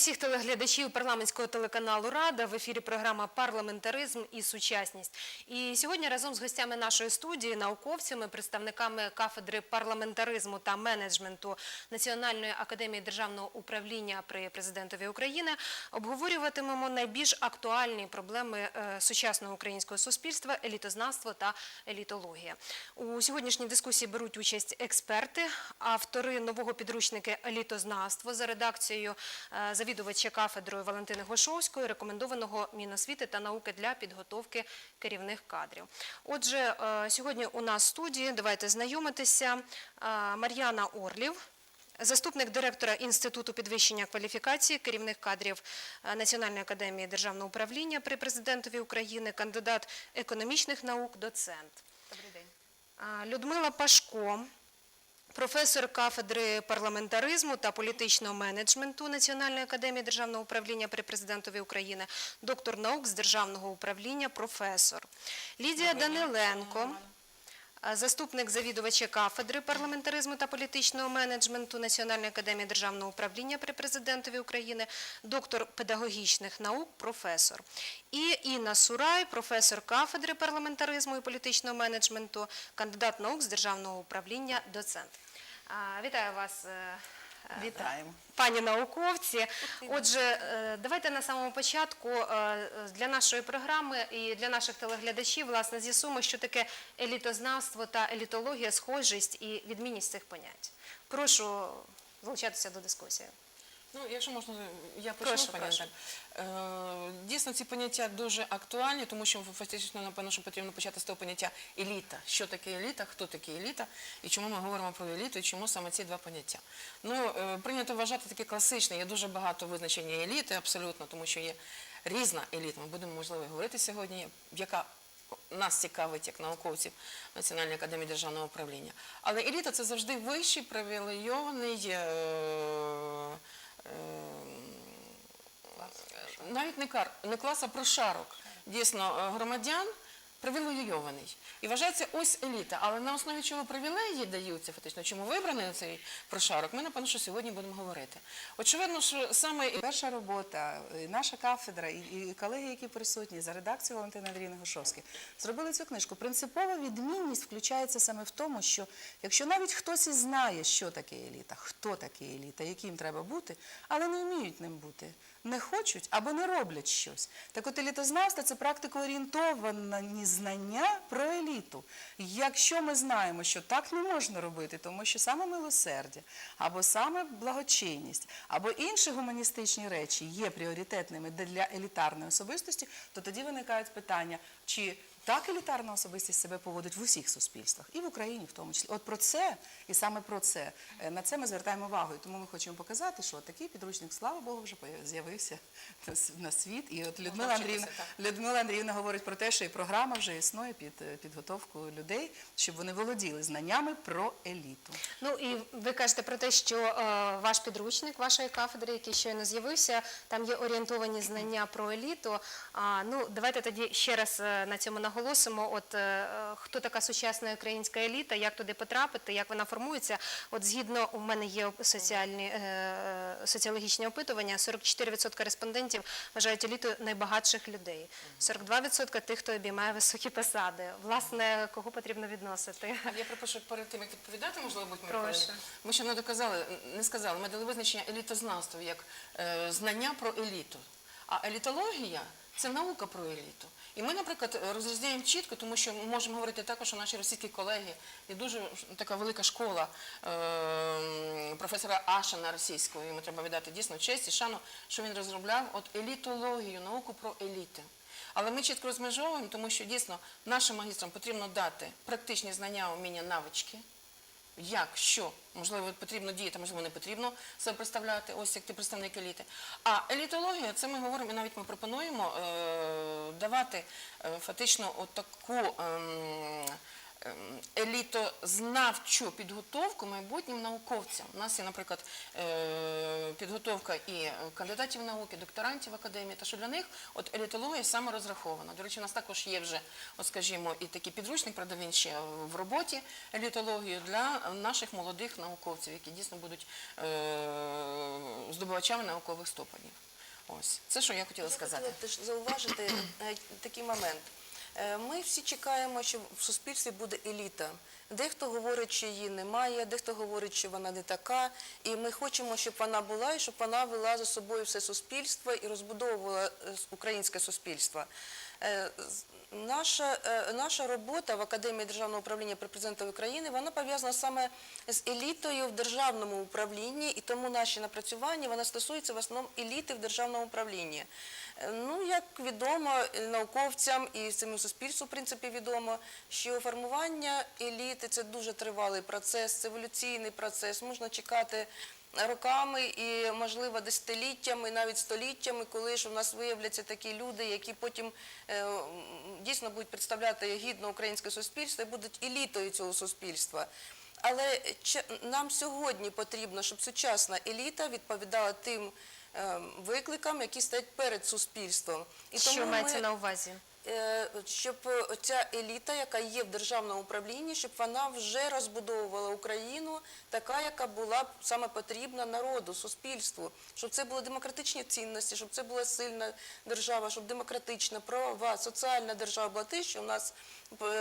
всіх телеглядачів парламентського телеканалу Рада в ефірі програма Парламентаризм і сучасність. І сьогодні разом з гостями нашої студії, науковцями, представниками кафедри парламентаризму та менеджменту Національної академії державного управління при президентові України обговорюватимемо найбільш актуальні проблеми е, сучасного українського суспільства, елітознавство та елітологія. У сьогоднішній дискусії беруть участь експерти, автори нового підручника елітознавство за редакцією е, завідувача кафедрою Валентини Гошовської, рекомендованого Міносвіти та науки для підготовки керівних кадрів. Отже, е, сьогодні у нас в студії давайте знайомитися е, Мар'яна Орлів. Заступник директора Інституту підвищення кваліфікації керівних кадрів е, Національної академії державного управління при президентові України, кандидат економічних наук, доцент. Добрий день. Людмила Пашко, професор кафедри парламентаризму та політичного менеджменту Національної академії державного управління при президентові України, доктор наук з державного управління, професор. Лідія Даниленко, заступник завідувача кафедри парламентаризму та політичного менеджменту Національної академії державного управління при президентові України, доктор педагогічних наук, професор. І Інна Сурай, професор кафедри парламентаризму і політичного менеджменту, кандидат наук з державного управління, доцент. Вітаю вас. Вітаємо. Пані науковці, отже, е, давайте на самому початку е, для нашої програми і для наших телеглядачів власне з'ясуємо, що таке елітознавство та елітологія, схожість і відмінність цих понять. Прошу залучатися до дискусії. Ну, якщо можна, я почну, Прошу, прошу. Е, Дійсно, ці поняття дуже актуальні, тому що фактично, напевно, що потрібно почати з того поняття еліта. Що таке еліта, хто таке еліта, і чому ми говоримо про еліту, і чому саме ці два поняття. Ну, е, прийнято вважати таке класичне, є дуже багато визначення еліти, абсолютно, тому що є різна еліта. Ми будемо, можливо, говорити сьогодні, яка нас цікавить як науковців Національної академії державного управління. Але еліта це завжди вищий привілейований. Е, е, навіть не, кар, не клас, а прошарок. Дійсно е, громадян привілейований. І вважається ось еліта. Але на основі чого привілеї даються, фактично, чому вибраний цей прошарок, ми, напевно, що сьогодні будемо говорити. Очевидно, що саме Перша робота, наша кафедра, і, колеги, які присутні за редакцією Валентини Андріївни Гошовської, зробили цю книжку. Принципова відмінність включається саме в тому, що якщо навіть хтось і знає, що таке еліта, хто таке еліта, яким треба бути, але не вміють ним бути, не хочуть або не роблять щось. Так от елітознавство – це практикоорієнтовані знання про еліту. Якщо ми знаємо, що так не можна робити, тому що саме милосердя, або саме благочинність, або інші гуманістичні речі є пріоритетними для елітарної особистості, то тоді виникають питання, чи так елітарна особистість себе поводить в усіх суспільствах, і в Україні в тому числі. От про це, і саме про це, е, на це ми звертаємо увагу. І тому ми хочемо показати, що такий підручник, слава Богу, вже з'явився на світ. І от Людмила Андріївна. Людмила Андріївна говорить про те, що і програма вже існує під е, підготовку людей, щоб вони володіли знаннями про еліту. Ну і ви кажете про те, що е, ваш підручник вашої кафедри, який щойно з'явився, там є орієнтовані знання про еліту. А, ну, давайте тоді ще раз на цьому наголосимо. От хто така сучасна українська еліта, як туди потрапити, як вона формується? От згідно у мене є соціальні е, е, соціологічні опитування. 44% респондентів вважають елітою найбагатших людей. 42% тих, хто обіймає високі посади. Власне, кого потрібно відносити? Я пропишу перед тим, як відповідати, можливо, будь Прошу. Ми ще не доказали, не сказали. Ми дали визначення елітознавства як е, знання про еліту. А елітологія це наука про еліту. І ми, наприклад, розрізняємо чітко, тому що ми можемо говорити також, що наші російські колеги є дуже така велика школа е, професора Ашина російського. Йому треба віддати дійсно честь і шану, що він розробляв от елітологію, науку про еліти. Але ми чітко розмежовуємо, тому що дійсно нашим магістрам потрібно дати практичні знання, уміння, навички. Як, що, можливо, потрібно діяти, можливо, не потрібно себе представляти, ось як ти представник еліти. А елітологія, це ми говоримо, і навіть ми пропонуємо е, давати е, фактично отаку. таку ем, елітознавчу підготовку майбутнім науковцям. У нас є, наприклад, е, підготовка і кандидатів науки, докторантів академії, та що для них от елітологія саме розрахована. До речі, у нас також є вже, от скажімо, і такий підручник, правда, він ще в роботі елітологію для наших молодих науковців, які дійсно будуть е, здобувачами наукових ступенів. Ось це, що я хотіла Я сказати. хотіла теж зауважити е, такий момент. Е, Ми всі чекаємо, що в суспільстві буде еліта. Дехто говорить, що її немає, дехто говорить, що вона не така. І ми хочемо, щоб вона була, і щоб вона вела за собою все суспільство і розбудовувала е, українське суспільство. Е, Наша, наша робота в Академії державного управління при президентові України вона пов'язана саме з елітою в державному управлінні, і тому наші напрацювання вона стосується в основному еліти в державному управлінні. Е, Ну, як відомо науковцям і самому суспільству, в принципі, відомо, що формування еліти це дуже тривалий процес, це еволюційний процес. Можна чекати роками і, можливо, десятиліттями, навіть століттями, коли ж у нас виявляться такі люди, які потім е, дійсно будуть представляти гідно українське суспільство і будуть елітою цього суспільства. Але нам сьогодні потрібно, щоб сучасна еліта відповідала тим викликам, які стоять перед суспільством. І Що мається на увазі? е, щоб ця еліта, яка є в державному управлінні, щоб вона вже розбудовувала Україну така, яка була б саме потрібна народу, суспільству, щоб це були демократичні цінності, щоб це була сильна держава, щоб демократична, правова, соціальна держава була те, що у нас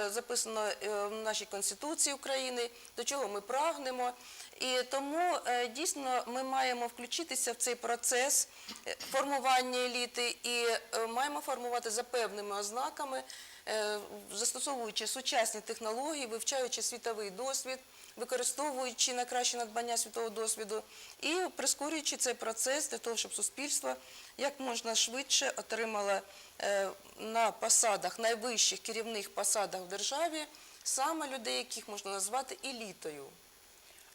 записано е, в нашій Конституції України, до чого ми прагнемо. І тому е, дійсно ми маємо включитися в цей процес е, формування еліти і е, маємо формувати за певними ознаками, е, застосовуючи сучасні технології, вивчаючи світовий досвід, використовуючи на краще надбання світового досвіду і прискорюючи цей процес для того, щоб суспільство як можна швидше отримало е, на посадах, найвищих керівних посадах в державі саме людей, яких можна назвати елітою.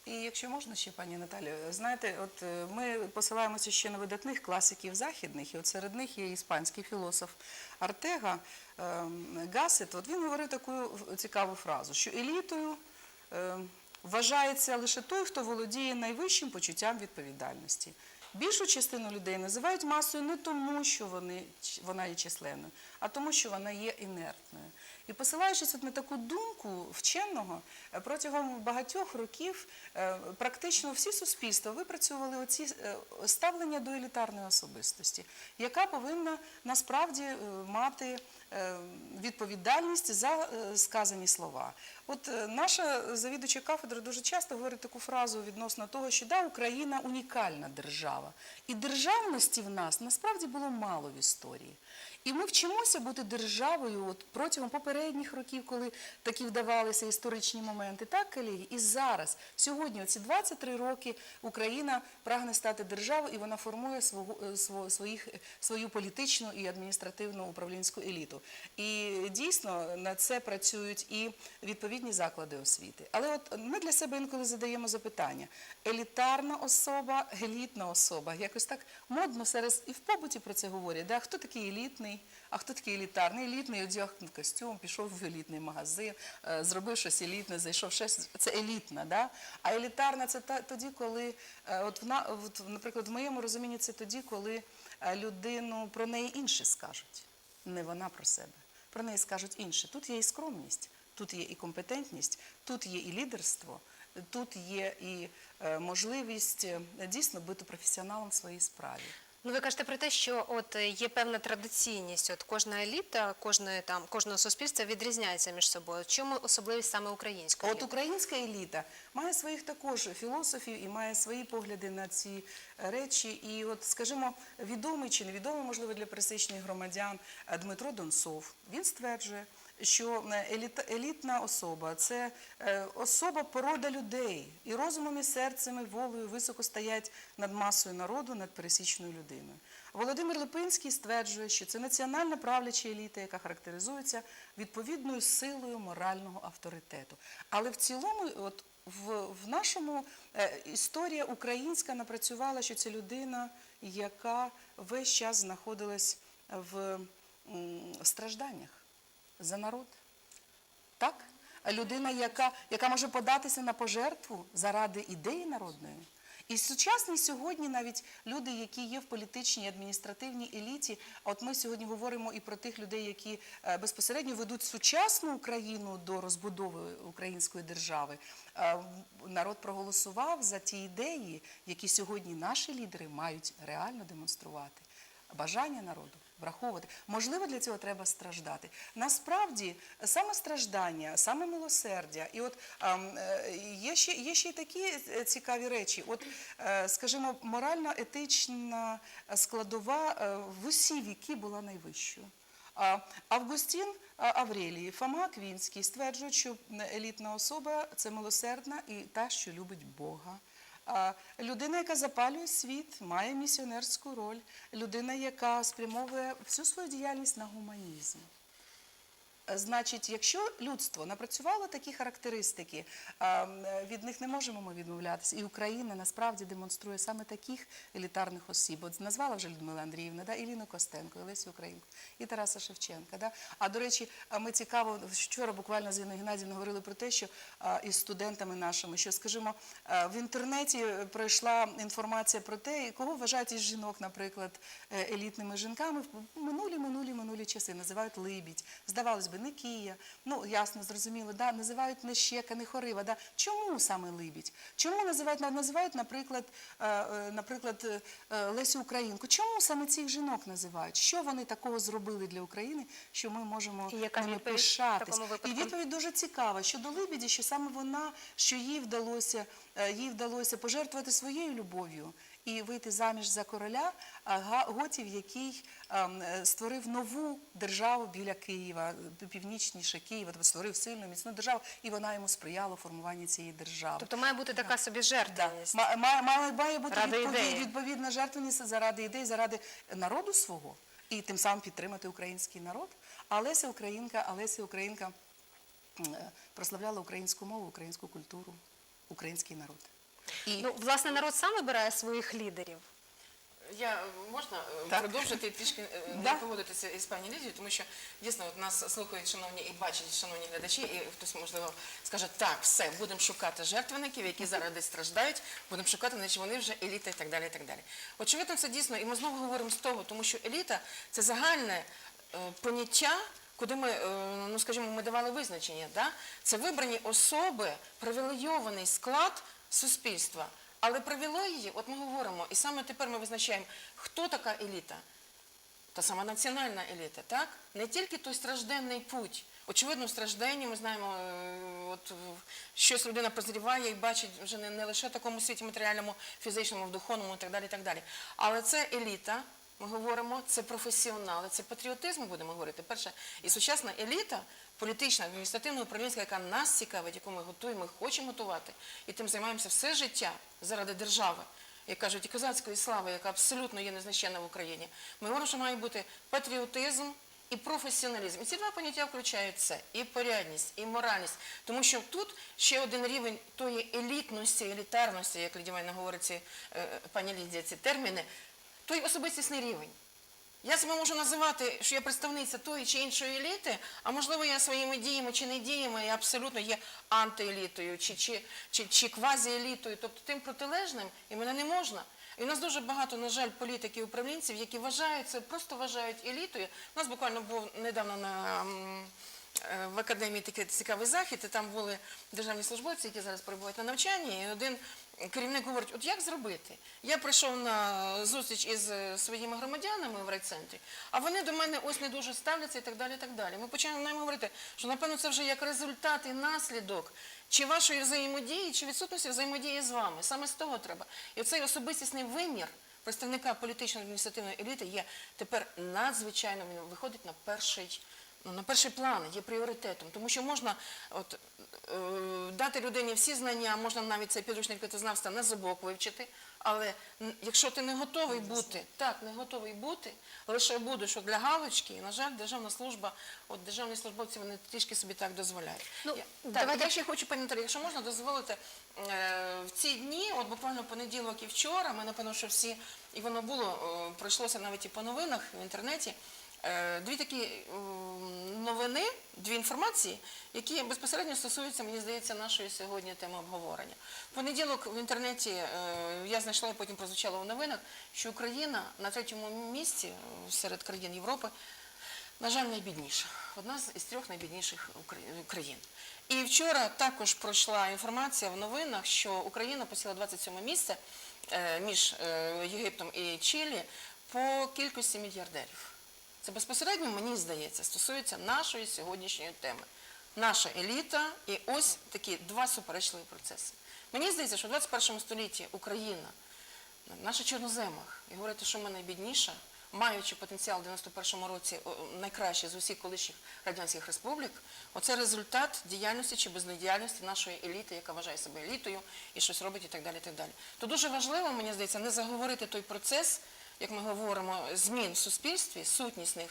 І якщо можна ще, пані Наталю, знаєте, от е, ми посилаємося ще на видатних класиків західних, і от серед них є іспанський філософ Артега ем, Гасет. От він говорив таку цікаву фразу, що елітою ем, вважається лише той, хто володіє найвищим почуттям відповідальності. Більшу частину людей називають масою не тому, що вони, вона є численною, а тому, що вона є інертною. І посилаючись от на таку думку вченого, е, протягом багатьох років е, практично всі суспільства випрацьовували оці е, ставлення до елітарної особистості, яка повинна насправді мати відповідальність за сказані слова. От наша завідувача кафедри дуже часто говорить таку фразу відносно того, що да, Україна унікальна держава. І державності в нас насправді було мало в історії. І ми вчимося бути державою от протягом попередніх років, коли такі вдавалися історичні моменти. Так, колеги? І зараз, сьогодні, оці 23 роки, Україна прагне стати державою і вона формує свого, е, своїх, свою політичну і адміністративну управлінську еліту. І дійсно на це працюють і відповідні заклади освіти. Але от ми для себе інколи задаємо запитання: елітарна особа, елітна особа. Якось так модно зараз і в побуті про це говорять. Да? Хто такий елітний, а хто такий елітарний? Елітний одягнув костюм, пішов в елітний магазин, е, зробив щось елітне, зайшов щось. Це елітна, да? А елітарна це тоді, коли, е, от, в, на- от, наприклад, в моєму розумінні це тоді, коли е, людину про неї інші скажуть, не вона про себе. Про неї скажуть інші. Тут є і скромність, тут є і компетентність, тут є і лідерство, тут є і можливість дійсно бути професіоналом в своїй справі. Ну, ви кажете про те, що от е, є певна традиційність. От кожна еліта, кожної там кожного суспільства відрізняється між собою. Чому особливість саме української? От українська еліта має своїх також філософів і має свої погляди на ці речі. І от, скажімо, відомий чи невідомий, можливо, для пересічних громадян е, Дмитро Донцов. Він стверджує, що е, елітна особа це е, особа порода людей, і розумом, і серцем, і волею високо стоять над масою народу, над пересічною людиною. Володимир Липинський стверджує, що це національна правляча еліта, яка характеризується відповідною силою морального авторитету. Але в цілому, от в, в нашому е, історія українська напрацювала, що це людина, яка весь час знаходилась в м, стражданнях за народ. Так? людина, яка, яка може податися на пожертву заради ідеї народної. І сучасні сьогодні навіть люди, які є в політичній адміністративній еліті, от ми сьогодні говоримо і про тих людей, які е, безпосередньо ведуть сучасну Україну до розбудови української держави. Е, Народ проголосував за ті ідеї, які сьогодні наші лідери мають реально демонструвати. Бажання народу враховувати. Можливо, для цього треба страждати. Насправді, саме страждання, саме милосердя, і от ем, е, є ще є ще й такі е, цікаві речі. От, е, скажімо, морально-етична складова в усі віки була найвищою. Августін Аврелій, Фома Квінський стверджують, що елітна особа це милосердна і та, що любить Бога. Людина, яка запалює світ, має місіонерську роль, людина, яка спрямовує всю свою діяльність на гуманізм. Значить, якщо людство напрацювало такі характеристики, від них не можемо ми відмовлятися. І Україна насправді демонструє саме таких елітарних осіб. От назвала вже Людмила Андріївна, да, Іліну Костенко, і Лесю Українку, і Тараса Шевченка. Да. А до речі, ми цікаво, вчора буквально з Інною Геннадіївною говорили про те, що із студентами нашими, що, скажімо, в інтернеті пройшла інформація про те, кого вважають із жінок, наприклад, е, елітними жінками в минулі, минулі, минулі часи називають либідь. Здавалось би, не Кія, ну ясно, зрозуміло, да, називають не Щека, не Хорива. Да. Чому саме либідь? Чому називають, називають, наприклад, е, е, наприклад, е, Лесю Українку? Чому саме цих жінок називають? Що вони такого зробили для України, що ми можемо ними пишатись? І відповідь дуже цікава щодо Либіді, що саме вона, що їй вдалося, їй вдалося пожертвувати своєю любов'ю і вийти заміж за короля Готів, який ем, е, створив нову державу біля Києва, північніше Києва, тобто створив сильну міцну державу, і вона йому сприяла формуванню цієї держави. Тобто має бути така собі Да. жертвеність. Ма- Має, має бути Ради відповідна жертвеність заради ідей, заради народу свого і тим самим підтримати український народ. А Леся Українка, а Леся Українка е, прославляла українську мову, українську культуру, український народ. І Ну, власне, народ сам вибирає своїх лідерів. Я можна е, Так. продовжити трішки е, Да. не поводитися із пані Лідією, тому що дійсно от нас слухають шановні і бачать шановні глядачі, і хтось можливо скаже, так, все, будемо шукати жертвеників, які зараз десь страждають, будемо шукати, наче вони вже еліта і так далі. і так далі. Очевидно, це дійсно, і ми знову говоримо з того, тому що еліта це загальне е, поняття. Куди ми, е, ну скажімо, ми давали визначення, да? це вибрані особи, привілейований склад суспільства. Але привілеї, от ми говоримо, і саме тепер ми визначаємо, хто така еліта. Та сама національна еліта, так? Не тільки той стражденний путь. Очевидно, в стражденні ми знаємо, е, от щось людина прозріває і бачить вже не, не лише в такому світі матеріальному, фізичному, в духовному і так далі. і так далі. Але це еліта, ми говоримо, це професіонали, це патріотизм, будемо говорити. Перше, і сучасна еліта, політична, адміністративна, управлінська, яка нас цікавить, яку ми готуємо, хочемо готувати, і тим займаємося все життя заради держави як кажуть, і козацької слави, яка абсолютно є незначенна в Україні. Ми говоримо, що має бути патріотизм і професіоналізм. І ці два поняття включають це і порядність, і моральність. Тому що тут ще один рівень тої елітності, елітарності, як Лідія Іванівна говорить е, пані Лідія, ці терміни, той особистісний рівень. Я себе можу називати, що я представниця тої чи іншої еліти, а можливо, я своїми діями чи не діями я абсолютно є антиелітою чи, чи, чи, чи квазіелітою, тобто тим протилежним, і мене не можна. І у нас дуже багато, на жаль, політиків, управлінців, які вважають це, просто вважають елітою. У нас буквально був недавно на в академії такий цікавий захід, і там були державні службовці, які зараз перебувають на навчанні, і один керівник говорить, от як зробити? Я прийшов на зустріч із е, своїми громадянами в райцентрі, а вони до мене ось не дуже ставляться і так далі. і так далі. Ми починаємо говорити, що напевно це вже як результат і наслідок чи вашої взаємодії, чи відсутності взаємодії з вами. Саме з того треба. І оцей особистісний вимір представника політичної адміністративної еліти є тепер надзвичайно він виходить на перший. Ну, на перший план є пріоритетом, тому що можна от, е, дати людині всі знання, можна навіть цей підручник квітознавства на зубок вивчити, але якщо ти не готовий бути, так, не готовий бути, лише будеш для галочки, і, на жаль, державна служба, от державні службовці, вони трішки собі так дозволяють. Ну, я, так, я ще хочу, пані Наталі, якщо можна дозволити, е, в ці дні, от буквально понеділок і вчора, ми напевно, що всі, і воно було, е, пройшлося навіть і по новинах в інтернеті, дві такі новини, дві інформації, які безпосередньо стосуються, мені здається, нашої сьогодні теми обговорення. В понеділок в інтернеті е, я знайшла і потім прозвучало в новинах, що Україна на третьому місці е, серед країн Європи на жаль, найбідніша. Одна з трьох найбідніших країн. І вчора також пройшла інформація в новинах, що Україна посіла 27 місце е, між е, Єгиптом і Чилі по кількості мільярдерів. Це безпосередньо, мені здається, стосується нашої сьогоднішньої теми. Наша еліта і ось такі два суперечливі процеси. Мені здається, що в 21 столітті Україна наша чорноземах, і говорити, що ми найбідніша, маючи потенціал в 91-му році найкращий з усіх колишніх радянських республік, оце результат діяльності чи бездіяльності нашої еліти, яка вважає себе елітою і щось робить і так далі. І так далі. То дуже важливо, мені здається, не заговорити той процес, як ми говоримо, змін в суспільстві, сутнісних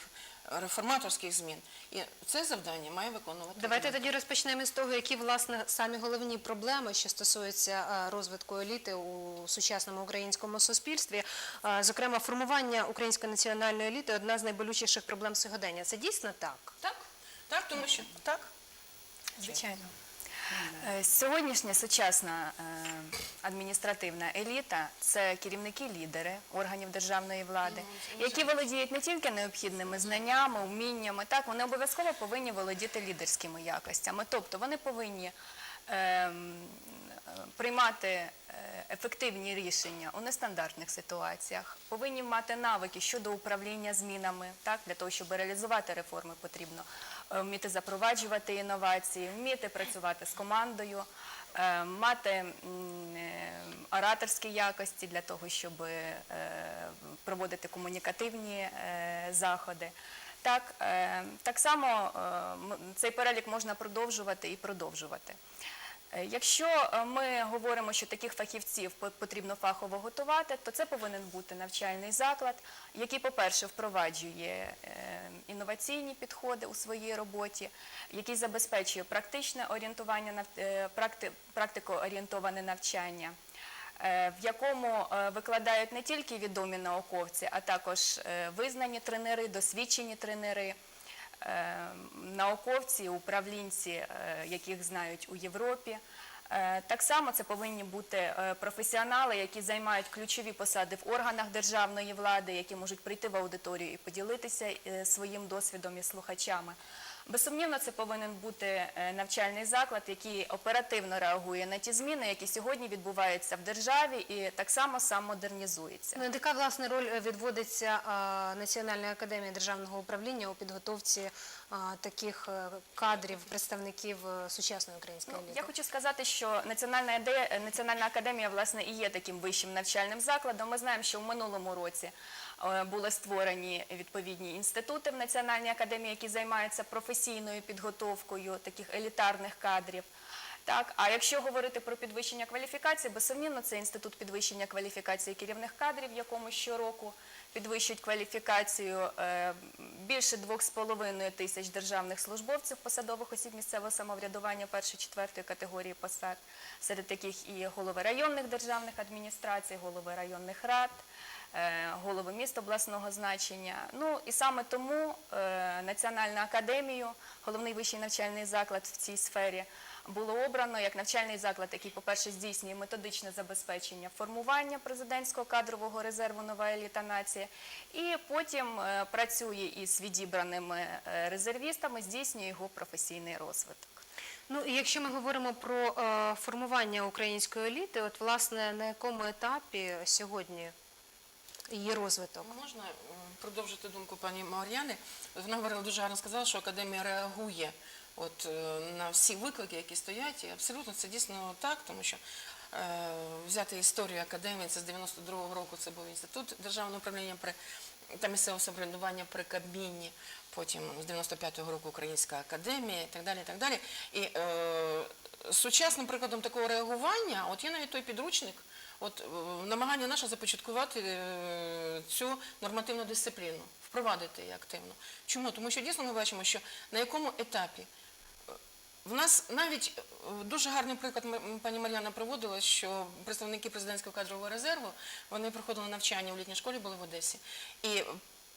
реформаторських змін. І це завдання має виконувати. Давайте тоді розпочнемо з того, які власне самі головні проблеми, що стосуються е, розвитку еліти у сучасному українському суспільстві. Е, Зокрема, формування української національної еліти одна з найболючіших проблем сьогодення. Це дійсно так? Так, так, тому що так. Звичайно. Е, Сьогоднішня сучасна е, адміністративна еліта це керівники-лідери органів державної влади, які володіють не тільки необхідними знаннями, вміннями, так вони обов'язково повинні володіти лідерськими якостями. Тобто вони повинні ем, е, приймати е, ефективні рішення у нестандартних ситуаціях, повинні мати навики щодо управління змінами. Так, для того, щоб реалізувати реформи, потрібно вміти запроваджувати інновації, вміти працювати з командою, е, мати е, ораторські якості для того, щоб е, проводити комунікативні е, заходи. Так, е, так само е, цей перелік можна продовжувати і продовжувати. Е, Якщо е, ми говоримо, що таких фахівців потрібно фахово готувати, то це повинен бути навчальний заклад, який, по-перше, впроваджує е, інноваційні підходи у своїй роботі, який забезпечує практичне орієнтування, практико-орієнтоване навчання. В якому викладають не тільки відомі науковці, а також визнані тренери, досвідчені тренери, науковці, управлінці, е, яких знають у Європі. Е, Так само це повинні бути е, професіонали, які займають ключові посади в органах державної влади, які можуть прийти в аудиторію і поділитися е, своїм досвідом із слухачами. Безсумнівно, це повинен бути е, навчальний заклад, який оперативно реагує на ті зміни, які сьогодні відбуваються в державі, і так само сам модернізується. Ну, яка власне роль е, відводиться Національної академії державного управління у підготовці таких е, кадрів, представників сучасної української Ну, я хочу сказати, що Національна, Національна академія власне і є таким вищим навчальним закладом. Ми знаємо, що в минулому році були створені відповідні інститути в Національній академії, які займаються професійною підготовкою таких елітарних кадрів. Так, а якщо говорити про підвищення кваліфікації, безсумнівно це інститут підвищення кваліфікації керівних кадрів, якому щороку підвищують кваліфікацію е, більше 2,5 тисяч державних службовців, посадових осіб місцевого самоврядування першої-четвертої категорії посад, серед яких і голови районних державних адміністрацій, голови районних рад, е, голови міст обласного значення. Ну і саме тому е, Національну академію, головний вищий навчальний заклад в цій сфері, було обрано як навчальний заклад, який, по-перше, здійснює методичне забезпечення формування президентського кадрового резерву нова еліта нація, і потім е, працює із відібраними е, резервістами, здійснює його професійний розвиток. Ну, і якщо ми говоримо про е, формування української еліти, от власне на якому етапі сьогодні її розвиток? Можна продовжити думку пані Мар'яни? Вона говорила дуже гарно сказала, що академія реагує от, е, на всі виклики, які стоять. І абсолютно це дійсно так, тому що е, взяти історію академії, це з 92-го року це був інститут державного управління при та місцевого самоврядування при Кабміні, потім з 95-го року Українська академія і так далі. І, так далі. і е, сучасним прикладом такого реагування, от є навіть той підручник, От е, намагання наше започаткувати е, цю нормативну дисципліну, впровадити її активно. Чому? Тому що дійсно ми бачимо, що на якому етапі е, в нас навіть дуже гарний приклад пані Мар'яна проводила, що представники президентського кадрового резерву вони проходили навчання у літній школі, були в Одесі. І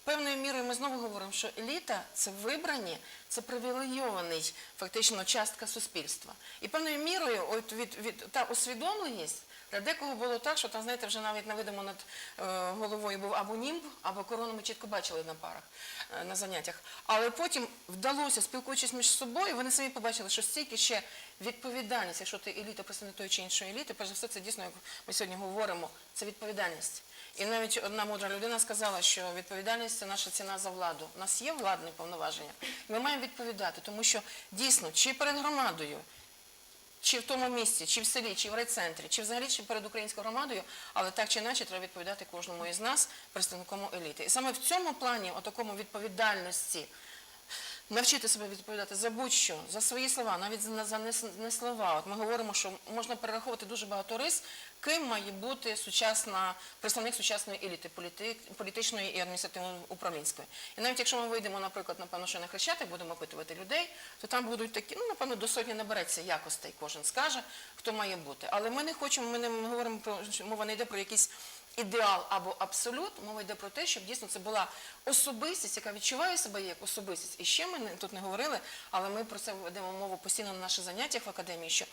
певною мірою ми знову говоримо, що еліта це вибрані, це привілейований фактично частка суспільства. І певною мірою, от від, від та усвідомленість. Для декого було так, що там, знаєте, вже навіть невидимо над е, головою був або німб, або корону ми чітко бачили на парах, е, на заняттях. Але потім вдалося, спілкуючись між собою, вони самі побачили, що стільки ще відповідальність, якщо ти еліта, представник тої чи іншої еліти, перш за все, це дійсно, як ми сьогодні говоримо, це відповідальність. І навіть одна мудра людина сказала, що відповідальність це наша ціна за владу. У нас є владні повноваження. Ми маємо відповідати, тому що дійсно, чи перед громадою, чи в тому місці, чи в селі, чи в райцентрі, чи взагалі чи перед українською громадою, але так чи інакше треба відповідати кожному із нас, представником еліти. І саме в цьому плані, о такому відповідальності, навчити себе відповідати за будь-що, за свої слова, навіть за, не слова. От ми говоримо, що можна перераховувати дуже багато рис, ким має бути сучасна, представник сучасної еліти, політи, політичної і адміністративно-управлінської. І навіть якщо ми вийдемо, наприклад, напевно, що на Хрещатик, будемо опитувати людей, то там будуть такі, ну, напевно, до сотні набереться якостей, кожен скаже, хто має бути. Але ми не хочемо, ми не говоримо про, мова не йде про якісь ідеал або абсолют, мова йде про те, щоб дійсно це була особистість, яка відчуває себе як особистість. І ще ми тут не говорили, але ми про це ведемо мову постійно на наших заняттях в академії, що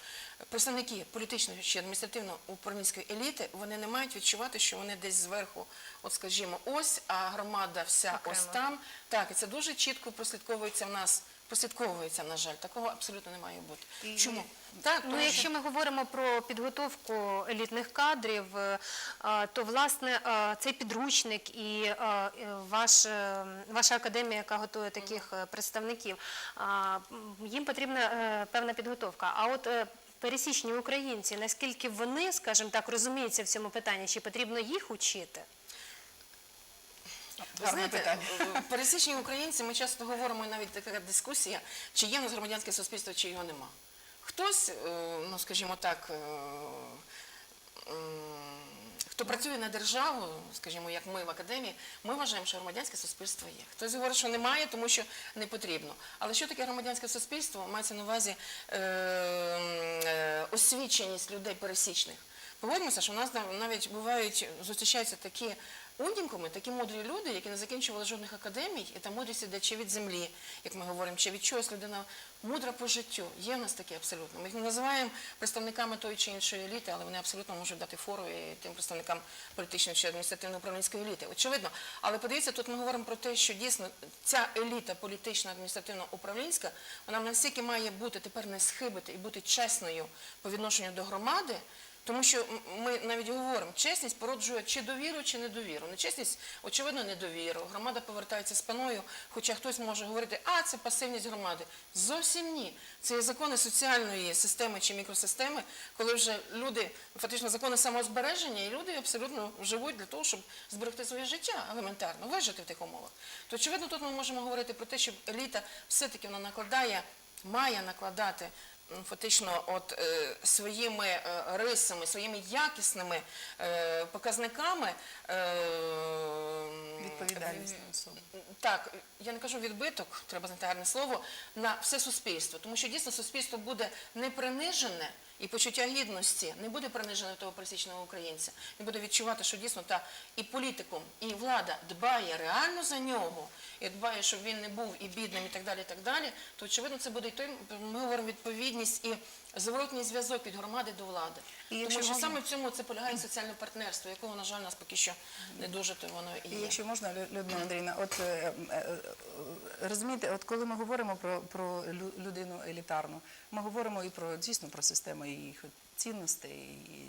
представники політичної чи адміністративно-управлінської еліти, вони не мають відчувати, що вони десь зверху, от скажімо, ось, а громада вся ось там. Так, і це дуже чітко прослідковується в нас. Прослідковується, на жаль, такого абсолютно не має бути. Чому? Так, Ну, тому якщо ми говоримо про підготовку елітних кадрів, е, то власне е, цей підручник і е, ваш, ваша академія, яка готує таких представників, їм потрібна певна підготовка. А от пересічні українці, наскільки вони, скажімо так, розуміються в цьому питанні, чи потрібно їх учити? Ви знаєте, е, пересічні українці, ми часто говоримо, і навіть така дискусія, чи є в нас громадянське суспільство, чи його нема. Хтось, е, ну скажімо так, е, хто працює на державу, скажімо, як ми в академії, ми вважаємо, що громадянське суспільство є. Хтось говорить, що немає, тому що не потрібно. Але що таке громадянське суспільство? Мається на увазі е, е, освіченість людей пересічних. Погодьмося, що у нас навіть бувають, зустрічаються такі ундінкуми, такі мудрі люди, які не закінчували жодних академій, і та мудрість іде чи від землі, як ми говоримо, чи від чогось людина мудра по життю. Є в нас такі абсолютно. Ми їх не називаємо представниками тої чи іншої еліти, але вони абсолютно можуть дати фору і тим представникам політичної чи адміністративно-управлінської еліти. Очевидно. Але подивіться, тут ми говоримо про те, що дійсно ця еліта політична, адміністративно-управлінська, вона настільки має бути тепер не схибити і бути чесною по відношенню до громади. Тому що ми навіть говоримо, чесність породжує чи довіру, чи недовіру. Нечесність, очевидно, недовіру. Громада повертається спиною, хоча хтось може говорити, а це пасивність громади. Зовсім ні. Це є закони соціальної системи чи мікросистеми, коли вже люди, фактично закони самозбереження, і люди абсолютно живуть для того, щоб зберегти своє життя елементарно, вижити в тих умовах. То очевидно, тут ми можемо говорити про те, що еліта все-таки вона накладає, має накладати фактично от, е, своїми е, рисами, своїми якісними е, показниками. Відповідальність на так, я не кажу відбиток, треба знайти гарне слово, на все суспільство. Тому що дійсно суспільство буде не принижене і почуття гідності не буде принижено того пересічного українця. Він буде відчувати, що дійсно та і політикум, і влада дбає реально за нього, і дбає, щоб він не був і бідним, і так далі, і так далі, то очевидно це буде і той, ми говоримо відповідність і зворотній зв'язок від громади до влади. І Тому якщо що можна- саме в цьому це полягає соціальне партнерство, якого, на жаль, нас поки що не дуже то воно і І є. якщо можна, Лю- Людмила Андріївна, от е, е, е, розумієте, от коли ми говоримо про, про лю- людину елітарну, ми говоримо і про дійсно про систему їх цінностей,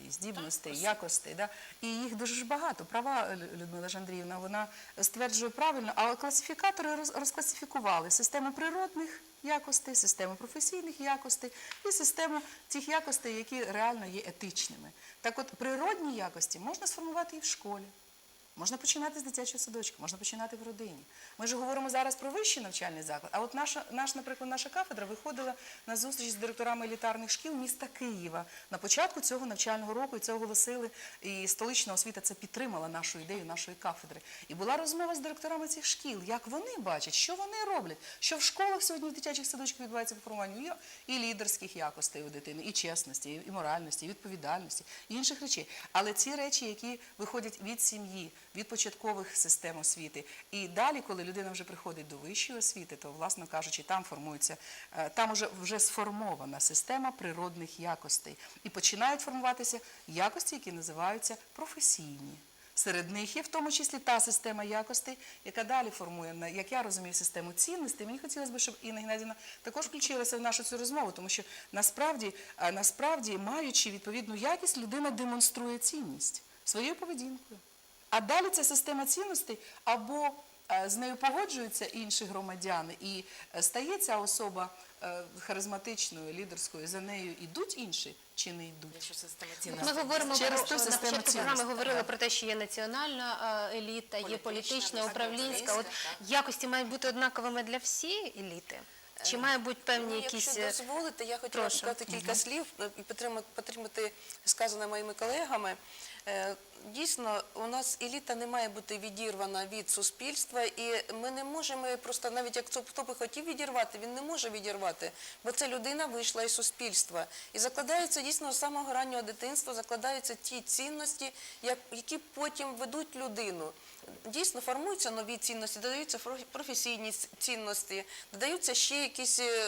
і здібностей, якостей. Да? І їх дуже ж багато. Права Людмила Жандріївна, вона стверджує правильно, але класифікатори розкласифікували систему природних якостей, систему професійних якостей і систему тих якостей, які реально є етичними. Так от природні якості можна сформувати і в школі. Можна починати з дитячого садочка, можна починати в родині. Ми ж говоримо зараз про вищий навчальний заклад. А от наша, наш, наприклад, наша кафедра виходила на зустріч з директорами елітарних шкіл міста Києва. На початку цього навчального року і це оголосили, і столична освіта це підтримала нашу ідею нашої кафедри. І була розмова з директорами цих шкіл, як вони бачать, що вони роблять, що в школах сьогодні в дитячих садочках відбувається по формуванню і, лідерських якостей у дитини, і чесності, і моральності, і відповідальності, і інших речей. Але ці речі, які виходять від сім'ї, від початкових систем освіти. І далі, коли людина вже приходить до вищої освіти, то, власно кажучи, там формується, е, там вже, вже сформована система природних якостей. І починають формуватися якості, які називаються професійні. Серед них є в тому числі та система якостей, яка далі формує, як я розумію, систему цінностей. Мені хотілося б, щоб Інна Геннадівна також включилася в нашу цю розмову, тому що насправді, е, насправді, маючи відповідну якість, людина демонструє цінність своєю поведінкою. А далі ця система цінностей або е, з нею погоджуються інші громадяни, і е, стає ця особа е, харизматичною, лідерською, за нею йдуть інші чи не йдуть. Якщо система Ми говоримо Через про на початку програми говорили про те, що є національна еліта, є політична, управлінська. От якості мають бути однаковими для всієї еліти? Чи має бути певні Ну, якісь Якщо дозволите, я хотіла сказати кілька слів і підтримати, підтримати сказане моїми колегами. Дійсно, у нас еліта не має бути відірвана від суспільства, і ми не можемо просто, навіть як хто би хотів відірвати, він не може відірвати, бо ця людина вийшла із суспільства. І закладаються дійсно з самого раннього дитинства, закладаються ті цінності, які потім ведуть людину. Дійсно формуються нові цінності, додаються професійні цінності, додаються ще якісь е,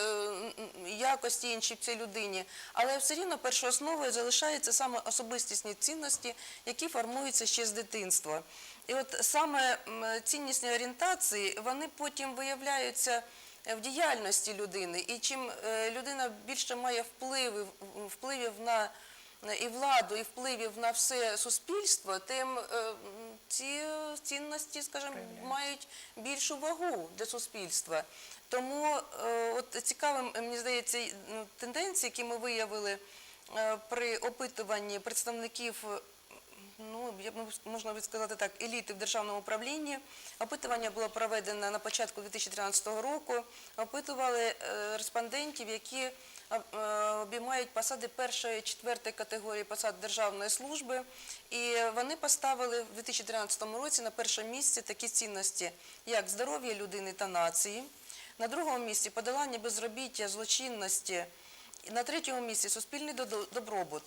якості інші в цій людині. Але все рівно першоосновою залишаються саме особистісні цінності, які формуються ще з дитинства. І от саме ціннісні орієнтації, вони потім виявляються е, в діяльності людини. І чим е, людина більше має впливів, впливів на і владу, і впливів на все суспільство, тим е, ці цінності, скажімо, мають більшу вагу для суспільства. Тому от цікавим, мені здається, тенденції, які ми виявили при опитуванні представників. Ну, я б можна сказати так, еліти в державному управлінні. Опитування було проведено на початку 2013 року. Опитували е, респондентів, які е, обіймають посади першої, четвертої категорії посад державної служби. І вони поставили в 2013 році на першому місці такі цінності, як здоров'я людини та нації. На другому місці подолання безробіття, злочинності. На третьому місці суспільний добробут.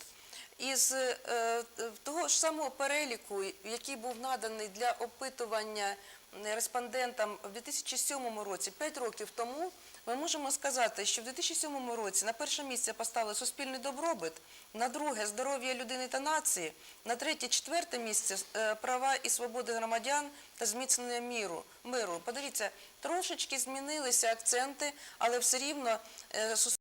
Із е, того ж самого переліку, який був наданий для опитування респондентам в 2007 році, 5 років тому, ми можемо сказати, що в 2007 році на перше місце поставили суспільний добробут, на друге здоров'я людини та нації, на третє, четверте місце е, права і свободи громадян та зміцнення міру, миру. Подивіться, трошечки змінилися акценти, але все рівно е, суспільство